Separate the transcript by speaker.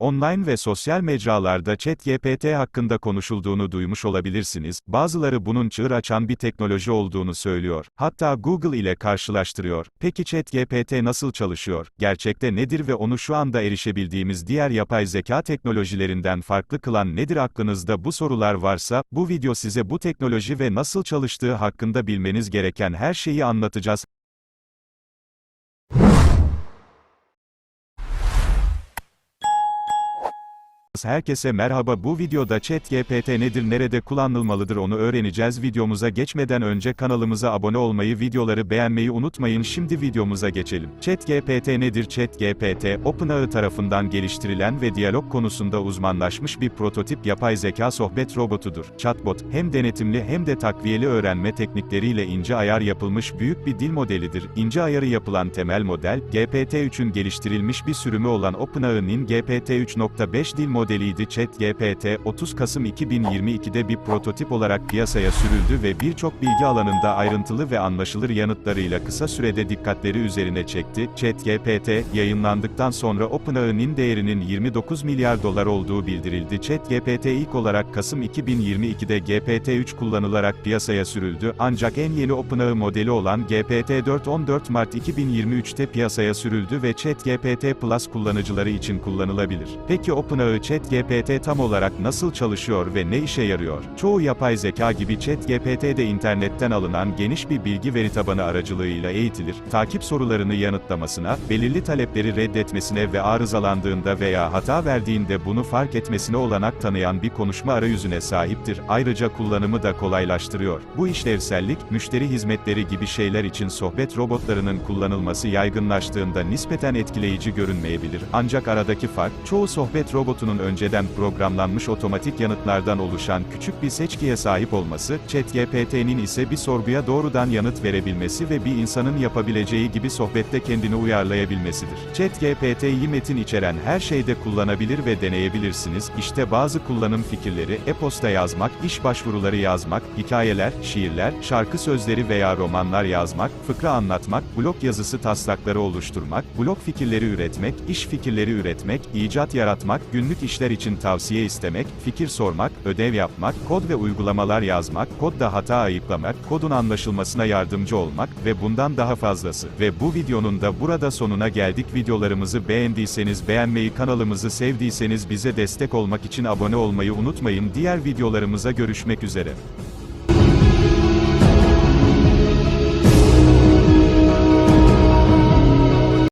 Speaker 1: Online ve sosyal mecralarda ChatGPT hakkında konuşulduğunu duymuş olabilirsiniz. Bazıları bunun çığır açan bir teknoloji olduğunu söylüyor. Hatta Google ile karşılaştırıyor. Peki ChatGPT nasıl çalışıyor? Gerçekte nedir ve onu şu anda erişebildiğimiz diğer yapay zeka teknolojilerinden farklı kılan nedir aklınızda bu sorular varsa, bu video size bu teknoloji ve nasıl çalıştığı hakkında bilmeniz gereken her şeyi anlatacağız. Herkese merhaba bu videoda ChatGPT nedir nerede kullanılmalıdır onu öğreneceğiz videomuza geçmeden önce kanalımıza abone olmayı videoları beğenmeyi unutmayın şimdi videomuza geçelim. ChatGPT nedir ChatGPT, OpenAI tarafından geliştirilen ve diyalog konusunda uzmanlaşmış bir prototip yapay zeka sohbet robotudur. Chatbot, hem denetimli hem de takviyeli öğrenme teknikleriyle ince ayar yapılmış büyük bir dil modelidir. İnce ayarı yapılan temel model, GPT-3'ün geliştirilmiş bir sürümü olan OpenAI'nin GPT-3.5 dil modeliydi ChatGPT, 30 Kasım 2022'de bir prototip olarak piyasaya sürüldü ve birçok bilgi alanında ayrıntılı ve anlaşılır yanıtlarıyla kısa sürede dikkatleri üzerine çekti. ChatGPT, yayınlandıktan sonra OpenAI'nin değerinin 29 milyar dolar olduğu bildirildi. ChatGPT ilk olarak Kasım 2022'de GPT-3 kullanılarak piyasaya sürüldü, ancak en yeni OpenAI modeli olan GPT-4 14 Mart 2023'te piyasaya sürüldü ve ChatGPT Plus kullanıcıları için kullanılabilir. Peki OpenAI ChatGPT tam olarak nasıl çalışıyor ve ne işe yarıyor? Çoğu yapay zeka gibi ChatGPT de internetten alınan geniş bir bilgi veri tabanı aracılığıyla eğitilir. Takip sorularını yanıtlamasına, belirli talepleri reddetmesine ve arızalandığında veya hata verdiğinde bunu fark etmesine olanak tanıyan bir konuşma arayüzüne sahiptir. Ayrıca kullanımı da kolaylaştırıyor. Bu işlevsellik, müşteri hizmetleri gibi şeyler için sohbet robotlarının kullanılması yaygınlaştığında nispeten etkileyici görünmeyebilir. Ancak aradaki fark, çoğu sohbet robotunun önceden programlanmış otomatik yanıtlardan oluşan küçük bir seçkiye sahip olması, ChatGPT'nin ise bir sorguya doğrudan yanıt verebilmesi ve bir insanın yapabileceği gibi sohbette kendini uyarlayabilmesidir. ChatGPT'yi metin içeren her şeyde kullanabilir ve deneyebilirsiniz. İşte bazı kullanım fikirleri, e-posta yazmak, iş başvuruları yazmak, hikayeler, şiirler, şarkı sözleri veya romanlar yazmak, fıkra anlatmak, blog yazısı taslakları oluşturmak, blog fikirleri üretmek, iş fikirleri üretmek, icat yaratmak, günlük işler için tavsiye istemek, fikir sormak, ödev yapmak, kod ve uygulamalar yazmak, kodda hata ayıklamak, kodun anlaşılmasına yardımcı olmak ve bundan daha fazlası. Ve bu videonun da burada sonuna geldik. Videolarımızı beğendiyseniz beğenmeyi, kanalımızı sevdiyseniz bize destek olmak için abone olmayı unutmayın. Diğer videolarımıza görüşmek üzere.